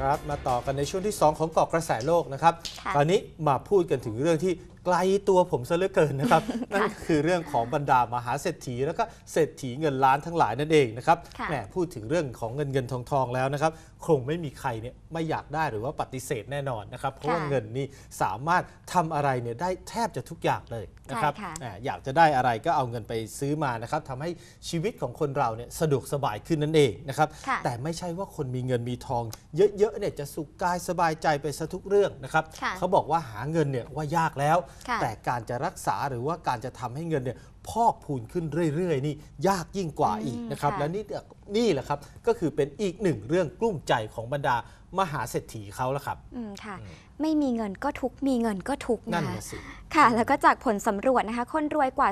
ครับมาต่อกันในช่วงที่ 2 ของเกาะกระแสโลกนะครับค่ะตอนนี้มาพูดกันถึงเรื่องที่ ไกลตัวผมซะเหลือเกินนะครับ นั่นก็คือเรื่องของบรรดามหาเศรษฐี แล้วก็เศรษฐีเงินล้านทั้งหลายนั่นเองนะครับค่ะแหมพูดถึงเรื่องของเงินเงินทองทองแล้วนะครับ คงไม่มีใครเนี่ยไม่อยากได้หรือว่าปฏิเสธแน่นอนนะครับ เพราะว่าค่ะเงินนี่สามารถทำอะไรเนี่ยได้แทบจะทุกอย่างเลยนะครับใช่ค่ะแหมอยากจะได้อะไรก็เอาเงินไปซื้อมานะครับทำให้ชีวิตของคนเราเนี่ยสะดวกสบายขึ้นนั่นเองนะครับค่ะแต่ไม่ใช่ว่าคนมีเงินมีทอง เยอะๆเนี่ยจะสุขกายสบายใจไปซะทุกเรื่องนะครับค่ะเขาบอกว่าหาเงินเนี่ยว่ายากแล้วค่ะแต่การจะรักษาหรือว่าการจะทำให้เงินเนี่ยพอกพูนขึ้นเรื่อยๆ นี่ยากยิ่งกว่าอีกนะครับค่ะและนี่เนี่ยนี่แหละครับ ก็คือเป็นอีกหนึ่งเรื่องกลุ้มใจของบรรดามหาเศรษฐีเขาละครับอืมค่ะ ไม่มีเงินก็ทุกข์มีเงินก็ทุกข์นั่นนะคะน่ะสิค่ะ แล้วก็จากผลสำรวจนะคะ คนรวยกว่า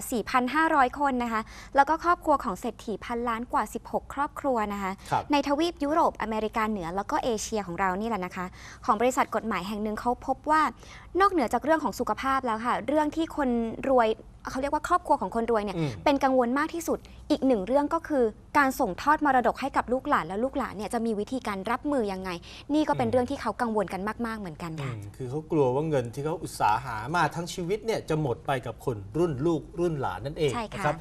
4,500 คนนะคะ แล้วก็ครอบครัวของเศรษฐีพันล้านกว่า 16 ครอบครัวนะคะครับในทวีปยุโรปอเมริกาเหนือ แล้วก็เอเชียของเรานี่แหละนะคะ ของบริษัทกฎหมายแห่งหนึ่งเขาพบว่านอกเหนือจากเรื่องของสุขภาพแล้วค่ะ เรื่องที่คนรวย เขาเรียกว่าครอบครัวของคนรวยเนี่ยอืม เป็นกังวลมากที่สุด อีกหนึ่งเรื่องก็คือการส่งทอดมรดกให้กับลูกหลานแล้วลูกหลานเนี่ยจะมีวิธีการรับมือยังไง นี่ก็เป็นเรื่องที่เขากังวลกันมาก ๆเหมือนกันอืค่ะมคือเขากลัวว่าเงินที่เขาอุตสาหามาทั้งชีวิตเนี่ยจะหมดไปกับคนรุ่นลูกรุ่นหลานนั่นเองใช่ค่ะ นะครับ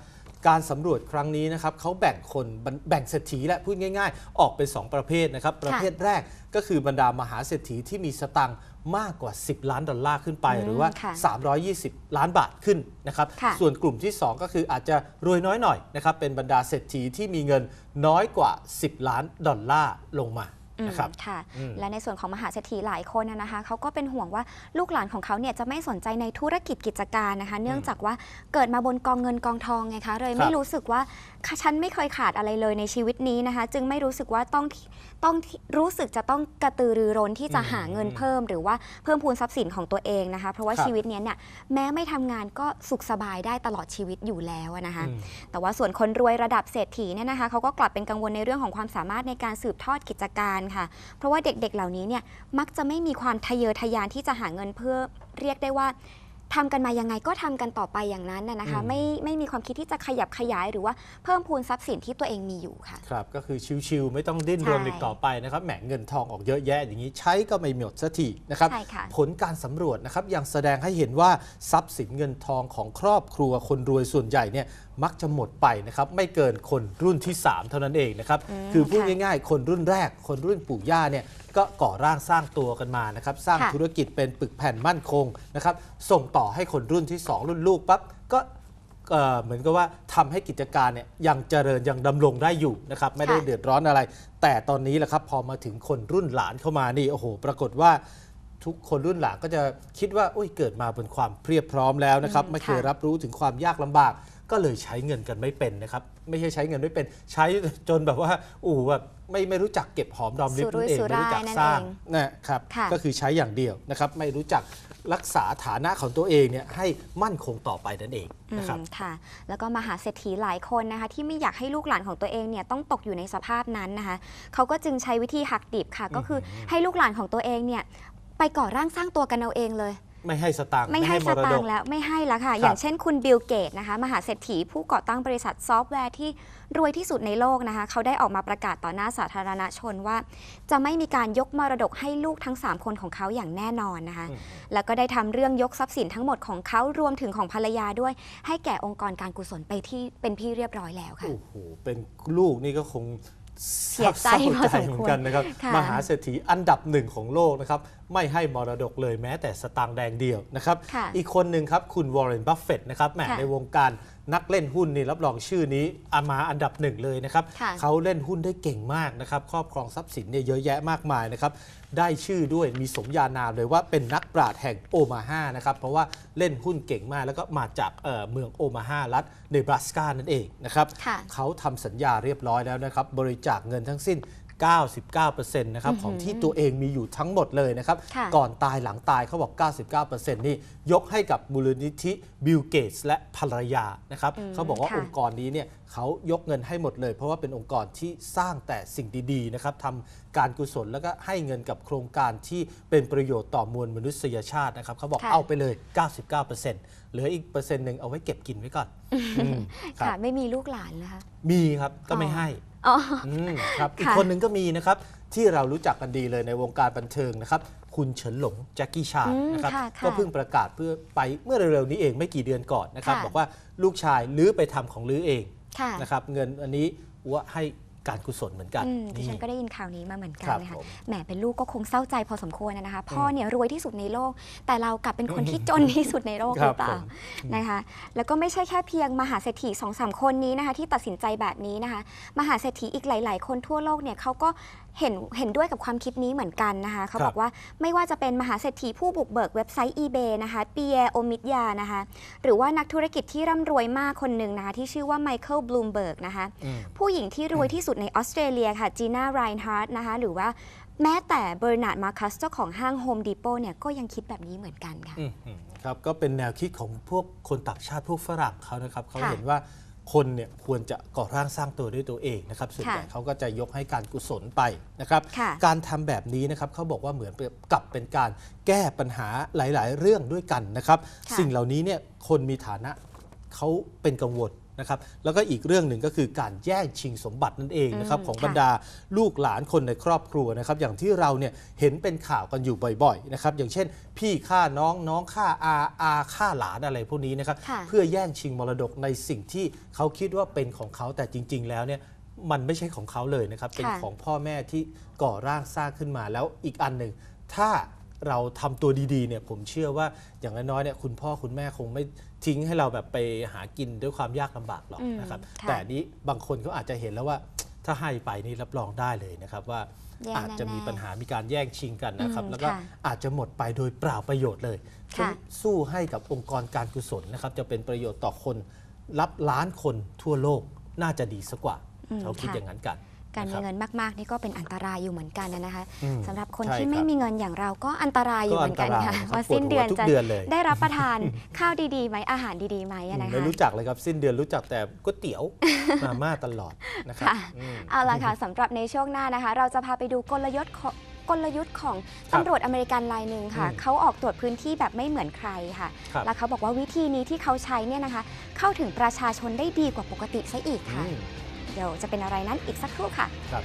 การสำรวจครั้งนี้นะครับเขาแบ่งคนแบ่งเศรษฐีและพูดง่าย ๆ ออกเป็น 2 ประเภทนะครับ ประเภทแรกก็คือบรรดามหาเศรษฐีที่มีสตังค์มากกว่า 10 ล้านดอลลาร์ขึ้นไปอืมหรือว่าค่ะ320 ล้านบาทขึ้นนะครับค่ะส่วนกลุ่มที่ 2 ก็คืออาจจะรวยน้อยหน่อยนะครับ เป็นบรรดาเศรษฐีที่มีเงินน้อยกว่า 10 ล้านดอลลาร์ลงมาอืม นะครับค่ะอืมและในส่วนของมหาเศรษฐีหลายคนนะนะคะเขาก็เป็นห่วงว่าลูกหลานของเขาเนี่ยจะไม่สนใจในธุรกิจกิจการนะคะ เนื่องจากว่าเกิดมาบนกองเงินกองทองไงคะเลยคไม่รับรู้สึกว่าฉันไม่เคยขาดอะไรเลยในชีวิตนี้นะคะ จึงไม่รู้สึกว่าต้องต้องรู้สึกจะต้องกระตือรือร้นที่จะอืมหาเงินเพิ่ม หรือว่าเพิ่มพูนทรัพย์สินของตัวเองนะคะ เพราะว่าครับชีวิตเนี้ยเนี่ยแม้ไม่ทำงานก็สุขสบายได้ตลอดชีวิตอยู่แล้วอะนะคะอืมแต่ว่าส่วนคนรวยระดับเศรษฐีเนี่ยนะคะเขาก็กลับเป็นกังวลในเรื่องของความสามารถในการสืบทอดกิจการค่ะ เพราะว่าเด็กๆเหล่านี้เนี่ยมักจะไม่มีความทะเยอทะยานที่จะหาเงินเพื่อเรียกได้ว่าทำกันมายังไงก็ทำกันต่อไปอย่างนั้นน่ะนะคะอืมไม่ไม่มีความคิดที่จะขยับขยายหรือว่าเพิ่มพูนทรัพย์สินที่ตัวเองมีอยู่ค่ะ ครับ ก็คือชิวๆไม่ต้องดิ้นใช่รนอีกต่อไปนะครับแหมเงินทองออกเยอะแยะอย่างนี้ใช้ก็ไม่หมดสักทีนะครับใช่ค่ะผลการสำรวจนะครับยังแสดงให้เห็นว่าทรัพย์สินเงินทองของครอบครัวคนรวยส่วนใหญ่เนี่ยมักจะหมดไปนะครับไม่เกินคนรุ่นที่ 3 เท่านั้นเองนะครับอืมคือพูดค่ะง่ายๆ คนรุ่นแรก คนรุ่นปู่ย่าเนี่ยก็ก่อร่างสร้างตัวกันมานะครับสร้างค่ะธุรกิจเป็นปึกแผ่นมั่นคงนะครับส่งต่อให้คนรุ่นที่ 2 รุ่นลูกปั๊บก็เอ่อเหมือนกับว่าทำให้กิจการเนี่ยยังเจริญยังดำรงได้อยู่นะครับไม่ได้ค่ะเดือดร้อนอะไร แต่ตอนนี้แหละครับพอมาถึงคนรุ่นหลานเข้ามานี่โอ้โห ปรากฏว่าทุกคนรุ่นหลานก็จะคิดว่าอุ้ยเกิดมาบนความเพรียบพร้อมแล้วนะครับอืมไม่เคยค่ะรับรู้ถึงความยากลำบาก ก็เลยใช้เงินกันไม่เป็นนะครับ ไม่ใช่ใช้เงินไม่เป็น ใช้จนแบบว่าอู้แบบไม่ไม่รู้จักเก็บหอมรอมริบสุรุ่นั่ยนเองสุไม่รู้จักร่ายนั่นสร้างเองนะครับค่ะก็คือใช้อย่างเดียวนะครับ ไม่รู้จักรักษาฐานะของตัวเองเนี่ยให้มั่นคงต่อไปนั่นเองอืนะครับมค่ะ แล้วก็มหาเศรษฐีหลายคนนะคะ ที่ไม่อยากให้ลูกหลานของตัวเองเนี่ยต้องตกอยู่ในสภาพนั้นนะคะเขาก็จึงใช้วิธีหักดิบค่ะ ก็คือให้ลูกหลานของตัวเองเนี่ยไปก่อร่างสร้างตัวกันเอาเองเลย ไม่ให้สตางค์ไม่ให้สมรตาดงกค์แล้วไม่ให้แล้วค่ะครับอย่างเช่นคุณบิลเกตนะคะ มหาเศรษฐีผู้ก่อตั้งบริษัทซอฟต์แวร์ที่รวยที่สุดในโลกนะคะ เขาได้ออกมาประกาศต่อหน้าสาธารณชนว่า จะไม่มีการยกมรดกให้ลูกทั้ง 3 คนของเขาอย่างแน่นอนนะคะอืมแล้วก็ได้ทำเรื่องยกทรัพย์สินทั้งหมดของเขารวมถึงของภรรยาด้วย ให้แก่องค์กรการกุศลไปที่เป็นที่เรียบร้อยแล้วค่ะโอ้โหเป็นลูกนี่ก็คง เสียใจศร้าพอสมควรเหมือนกันนะครับค่ะมหาเศรษฐีอันดับหนึ่งของโลกนะครับไม่ให้มรดกเลยแม้แต่สตางค์แดงเดียวนะครับค่ะอีกคนหนึ่งครับคุณวอร์เรนบัฟเฟตนะครับแหมค่ะในวงการนักเล่นหุ้นนี่รับรองชื่อนี้อามาอันดับหนึ่งเลยนะครับค่ะเขาเล่นหุ้นได้เก่งมากนะครับครอบครองทรัพย์สินเนี่ยเยอะแยะมากมายนะครับได้ชื่อด้วยมีสมญานามเลยว่าเป็นนักปราชญ์แห่งโอมาฮานะครับเพราะว่าเล่นหุ้นเก่งมากแล้วก็มาจากเอ่อเมืองโอมาฮารัฐเนบราสกานั่นเองนะครับค่ะเขาทำสัญญาเรียบร้อยแล้วนะครับบริจาคเงินทั้งสิ้น 99%นะครับอื้อหือของที่ตัวเองมีอยู่ทั้งหมดเลยนะครับค่ะก่อนตายหลังตายเขาบอก 99%นี่ยกให้กับมูลนิธิบิลเกตส์และภรรยานะครับอืมเขาบอกว่าค่ะองค์กรนี้เนี่ยเขายกเงินให้หมดเลย เพราะว่าเป็นองค์กรที่สร้างแต่สิ่งดีๆนะครับทำการกุศลแล้วก็ให้เงินกับโครงการที่เป็นประโยชน์ต่อมวลมนุษยชาตินะครับเขาบอกค่ะเอาไปเลย 99%เหลืออีกเปอร์เซ็นต์หนึ่งเอาไว้เก็บกินไว้ก่อนอืมครับค่ะไม่มีลูกหลานนะคะมีครับก็ไม่ให้ อ๋ออืมครับอีกค่ะคนหนึ่งก็มีนะครับ ที่เรารู้จักกันดีเลยในวงการบันเทิงนะครับ คุณเฉินหลงแจ็คกี้ชานอืมนะครับค่ะค่ะก็เพิ่งประกาศเพื่อไปเมื่อเร็วๆนี้เองไม่กี่เดือนก่อนนะครับ ค่ะ บอกว่าลูกชายลื้อไปทำของลื้อเองค่ะ นะครับ เงินอันนี้ว่าให้ การกุศลเหมือนกันอืมดิฉันนี่ก็ได้ยินข่าวนี้มาเหมือนกันครับนะคะผมแหมเป็นลูกก็คงเศร้าใจพอสมควรนะนะคะ พ่อเนี่ยรวยที่สุดในโลก แต่เรากลับเป็นคนที่จนที่สุดในโลกคหรัรืบอเปล่าผมนะคะ แล้วก็ไม่ใช่แค่เพียงมหาเศรษฐีสองสามคนนี้นะคะ ที่ตัดสินใจแบบนี้นะคะ มหาเศรษฐีอีกหลาย ๆ คนทั่วโลกเนี่ยเขาก็ เห็นเห็นด้วยกับความคิดนี้เหมือนกันนะคะเขาครับบอกว่าไม่ว่าจะเป็นมหาเศรษฐีผู้บุกเบิกเว็บไซต์ eBay นะคะปีแอโอมิดยานะคะ หรือว่านักธุรกิจที่ร่ำรวยมากคนหนึ่งนะคะที่ชื่อว่าไมเคิลบลูมเบิร์กนะคะอืมผู้หญิงที่รวยที่สุดในออสเตรเลียค่ะจีน่าไรน์ฮาร์ดนะคะหรือว่าแม้แต่เบอร์นาร์ดมาคัสเจ้าของห้างโฮมดีโปเนี่ยก็ยังคิดแบบนี้เหมือนกันค่ะอืมอืมครับก็เป็นแนวคิดของพวกคนต่างชาติพวกฝรั่งเขานะครับเขาค่ะเห็นว่า คนเนี่ยควรจะก่อร่างสร้างตัวด้วยตัวเองนะครับส่วนใหญ่ค่ะเขาก็จะยกให้การกุศลไปนะครับค่ะการทำแบบนี้นะครับเขาบอกว่าเหมือนกับเป็นการแก้ปัญหาหลาย ๆ เรื่องด้วยกันนะครับค่ะสิ่งเหล่านี้เนี่ยคนมีฐานะเขาเป็นกังวล นะครับแล้วก็อีกเรื่องหนึ่งก็คือการแย่งชิงสมบัตินั่นเองนะครับอืมของค่ะบรรดาลูกหลานคนในครอบครัวนะครับอย่างที่เราเนี่ยเห็นเป็นข่าวกันอยู่บ่อยๆนะครับอย่างเช่น พี่ฆ่าน้องน้องฆ่าอาอาฆ่าหลานอะไรพวกนี้นะครับค่ะเพื่อแย่งชิงมรดกในสิ่งที่เขาคิดว่าเป็นของเขาแต่จริง ๆ แล้วเนี่ยมันไม่ใช่ของเขาเลยนะครับเป็นค่ะของพ่อแม่ที่ก่อร่างสร้างขึ้นมาแล้วอีกอันหนึ่งถ้า เราทำตัวดีๆเนี่ยผมเชื่อว่าอย่างน้อยๆเนี่ยคุณพ่อคุณแม่คงไม่ทิ้งให้เราแบบไปหากินด้วยความยากลำบากหรอกอืมนะครับค่ะแต่อันนี้บางคนเขาอาจจะเห็นแล้วว่าถ้าให้ไปนี่รับรองได้เลยนะครับว่าแย่อาจจะมีแน่ๆปัญหามีการแย่งชิงกันนะครับอืมแล้วก็ค่ะอาจจะหมดไปโดยเปล่าประโยชน์เลยค่ะสู้ให้กับองค์กรการกุศลนะครับ จะเป็นประโยชน์ต่อคนรับล้านคนทั่วโลกน่าจะดีสักกว่าอืมเขาคิดค่ะอย่างนั้นกัน การมีะคบเงินมากๆ นี่ก็เป็นอันตรายอยู่เหมือนกันนะคะอืมสำหรับคนใช่ที่ไม่ครับมีเงินอย่างเราก็อันตรายอยู่เหมือนกันค่ะก็อันตรายนะครับว่าสิ้นเดือนปวดหัวทุกจะเดือนเลยได้รับประทานข้าวดีๆไหมอาหารดีๆไหมอะนะคะไม่รู้จักเลยครับสิ้นเดือนรู้จักแต่ก๋วยเตี๋ยวมาม่าตลอดนะครับค่ะอืมเอาละค่ะสำหรับในช่วงหน้านะคะ เราจะพาไปดูกลยุทธ์ของกลยุทธ์ของครับตำรวจอเมริกันรายหนึ่งค่ะอืมเขาออกตรวจพื้นที่แบบไม่เหมือนใครค่ะครับแล้วเขาบอกว่าวิธีนี้ที่เขาใช้เนี่ยนะคะ เข้าถึงประชาชนได้ดีกว่าปกติซะอีกค่ะอืม เดี๋ยวจะเป็นอะไรนั้นอีกสักครู่ค่ะครับ